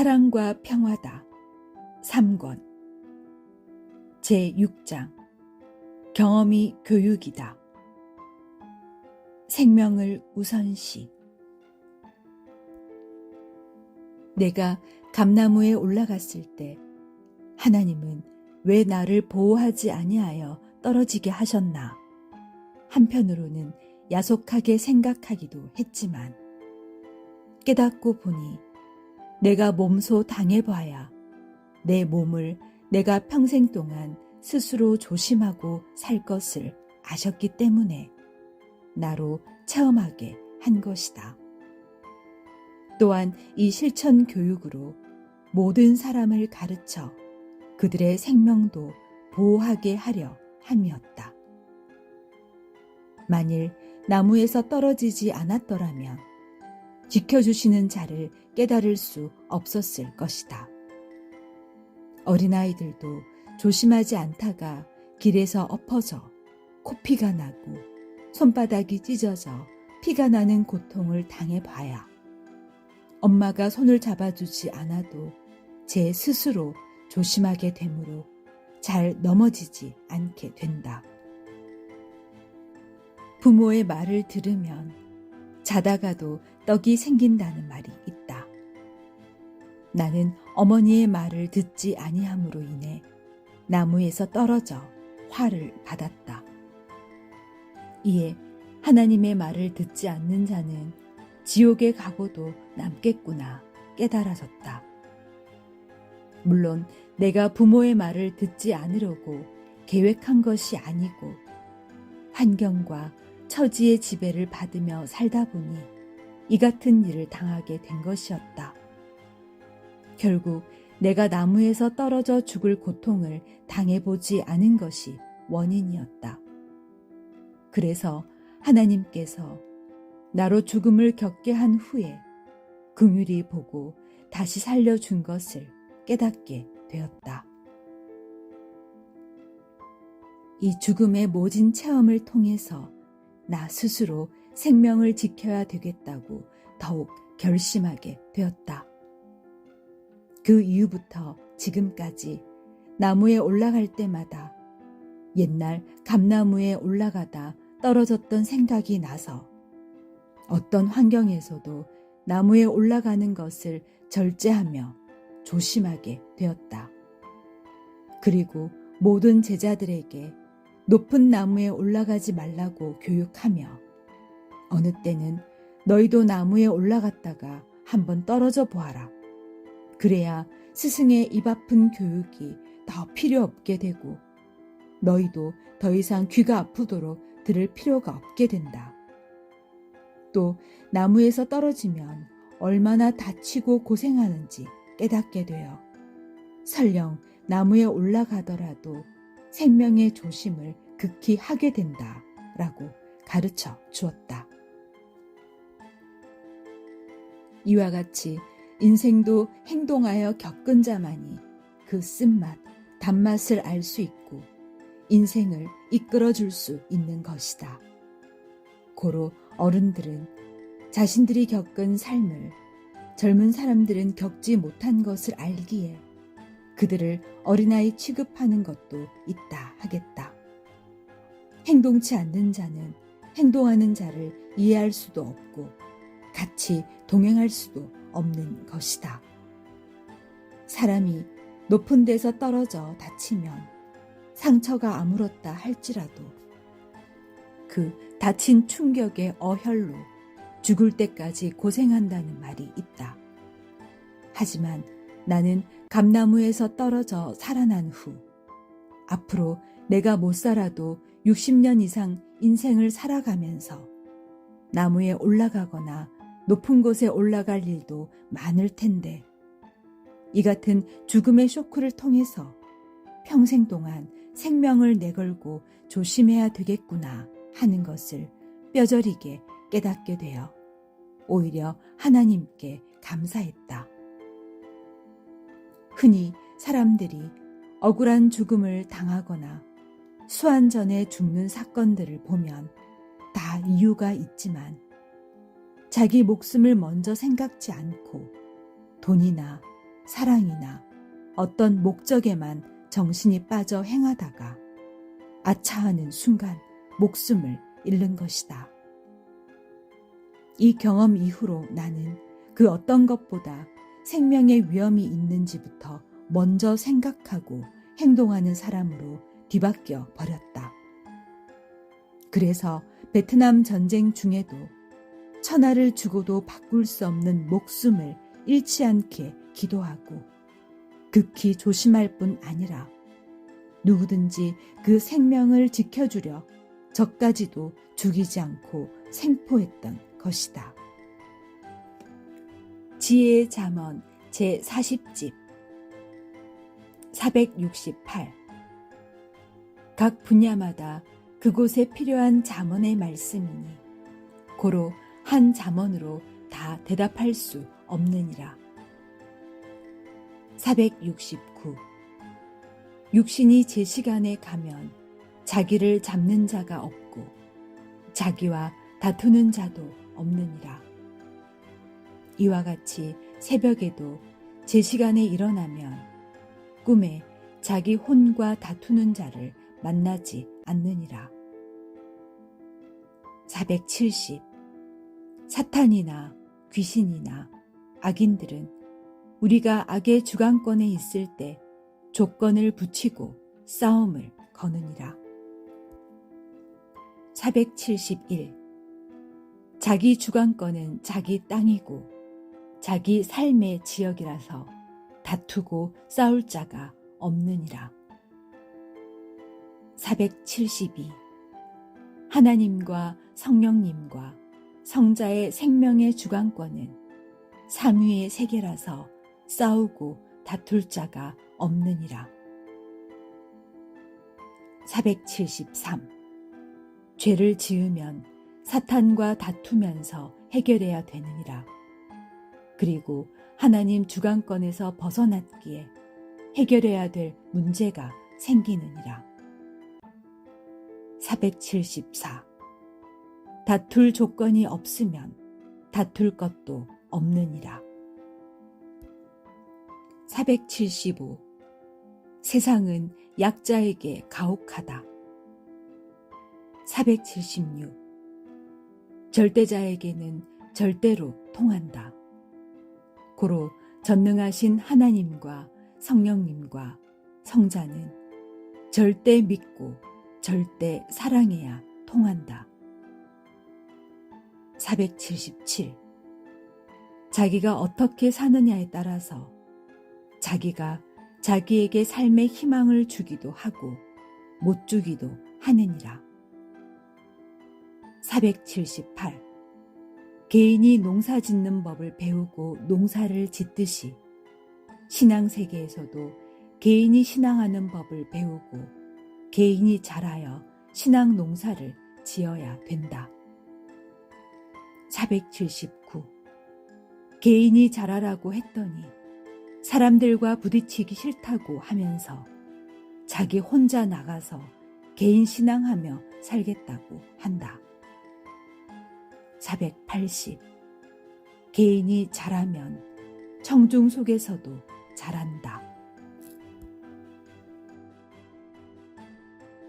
사랑과 평화다. 3권 제6장 경험이 교육이다. 생명을 우선시 내가 감나무에 올라갔을 때 하나님은 왜 나를 보호하지 아니하여 떨어지게 하셨나? 한편으로는 야속하게 생각하기도 했지만 깨닫고 보니 내가 몸소 당해봐야 내 몸을 내가 평생 동안 스스로 조심하고 살 것을 아셨기 때문에 나로 체험하게 한 것이다. 또한 이 실천 교육으로 모든 사람을 가르쳐 그들의 생명도 보호하게 하려 함이었다. 만일 나무에서 떨어지지 않았더라면 지켜주시는 자를 깨달을 수 없었을 것이다. 어린아이들도 조심하지 않다가 길에서 엎어져 코피가 나고 손바닥이 찢어져 피가 나는 고통을 당해봐야 엄마가 손을 잡아주지 않아도 제 스스로 조심하게 되므로 잘 넘어지지 않게 된다. 부모의 말을 들으면 자다가도 떡이 생긴다는 말이 있다. 나는 어머니의 말을 듣지 아니함으로 인해 나무에서 떨어져 화를 받았다. 이에 하나님의 말을 듣지 않는 자는 지옥에 가고도 남겠구나 깨달아졌다. 물론 내가 부모의 말을 듣지 않으려고 계획한 것이 아니고 환경과 처지의 지배를 받으며 살다 보니 이 같은 일을 당하게 된 것이었다. 결국 내가 나무에서 떨어져 죽을 고통을 당해보지 않은 것이 원인이었다. 그래서 하나님께서 나로 죽음을 겪게 한 후에 긍휼히 보고 다시 살려준 것을 깨닫게 되었다. 이 죽음의 모진 체험을 통해서 나 스스로 생명을 지켜야 되겠다고 더욱 결심하게 되었다. 그 이후부터 지금까지 나무에 올라갈 때마다 옛날 감나무에 올라가다 떨어졌던 생각이 나서 어떤 환경에서도 나무에 올라가는 것을 절제하며 조심하게 되었다. 그리고 모든 제자들에게 높은 나무에 올라가지 말라고 교육하며 어느 때는 너희도 나무에 올라갔다가 한번 떨어져 보아라. 그래야 스승의 입 아픈 교육이 더 필요 없게 되고 너희도 더 이상 귀가 아프도록 들을 필요가 없게 된다. 또 나무에서 떨어지면 얼마나 다치고 고생하는지 깨닫게 되어 설령 나무에 올라가더라도 생명의 조심을 극히 하게 된다. 라고 가르쳐 주었다. 이와 같이 인생도 행동하여 겪은 자만이 그 쓴맛, 단맛을 알 수 있고 인생을 이끌어 줄 수 있는 것이다. 고로 어른들은 자신들이 겪은 삶을 젊은 사람들은 겪지 못한 것을 알기에 그들을 어린아이 취급하는 것도 있다 하겠다. 행동치 않는 자는 행동하는 자를 이해할 수도 없고 같이 동행할 수도 없는 것이다. 사람이 높은 데서 떨어져 다치면 상처가 아물었다 할지라도 그 다친 충격의 어혈로 죽을 때까지 고생한다는 말이 있다. 하지만 나는 감나무에서 떨어져 살아난 후 앞으로 내가 못 살아도 60년 이상 인생을 살아가면서 나무에 올라가거나 높은 곳에 올라갈 일도 많을 텐데 이 같은 죽음의 쇼크를 통해서 평생 동안 생명을 내걸고 조심해야 되겠구나 하는 것을 뼈저리게 깨닫게 되어 오히려 하나님께 감사했다. 흔히 사람들이 억울한 죽음을 당하거나 수환 전에 죽는 사건들을 보면 다 이유가 있지만 자기 목숨을 먼저 생각지 않고 돈이나 사랑이나 어떤 목적에만 정신이 빠져 행하다가 아차하는 순간 목숨을 잃는 것이다. 이 경험 이후로 나는 그 어떤 것보다 생명의 위험이 있는지부터 먼저 생각하고 행동하는 사람으로 뒤바뀌어 버렸다. 그래서 베트남 전쟁 중에도 천하를 주고도 바꿀 수 없는 목숨을 잃지 않게 기도하고 극히 조심할 뿐 아니라 누구든지 그 생명을 지켜주려 적까지도 죽이지 않고 생포했던 것이다. 지혜의 잠언 제 40집 468 각 분야마다 그곳에 필요한 잠언의 말씀이니 고로 한 잠언으로 다 대답할 수 없느니라. 469 육신이 제 시간에 가면 자기를 잡는 자가 없고 자기와 다투는 자도 없느니라. 이와 같이 새벽에도 제 시간에 일어나면 꿈에 자기 혼과 다투는 자를 만나지 않느니라. 470 사탄이나 귀신이나 악인들은 우리가 악의 주관권에 있을 때 조건을 붙이고 싸움을 거느니라. 471 자기 주관권은 자기 땅이고 자기 삶의 지역이라서 다투고 싸울 자가 없느니라. 472 하나님과 성령님과 성자의 생명의 주관권은 삼위의 세계라서 싸우고 다툴 자가 없느니라. 473 죄를 지으면 사탄과 다투면서 해결해야 되느니라. 그리고 하나님 주관권에서 벗어났기에 해결해야 될 문제가 생기느니라. 474 다툴 조건이 없으면 다툴 것도 없느니라. 475 세상은 약자에게 가혹하다. 476 절대자에게는 절대로 통한다. 고로 전능하신 하나님과 성령님과 성자는 절대 믿고 절대 사랑해야 통한다. 477 자기가 어떻게 사느냐에 따라서 자기가 자기에게 삶의 희망을 주기도 하고 못 주기도 하느니라. 478 개인이 농사 짓는 법을 배우고 농사를 짓듯이 신앙 세계에서도 개인이 신앙하는 법을 배우고 개인이 잘하여 신앙 농사를 지어야 된다. 479 개인이 잘하라고 했더니 사람들과 부딪히기 싫다고 하면서 자기 혼자 나가서 개인 신앙하며 살겠다고 한다. 480 개인이 잘하면 청중 속에서도 잘한다.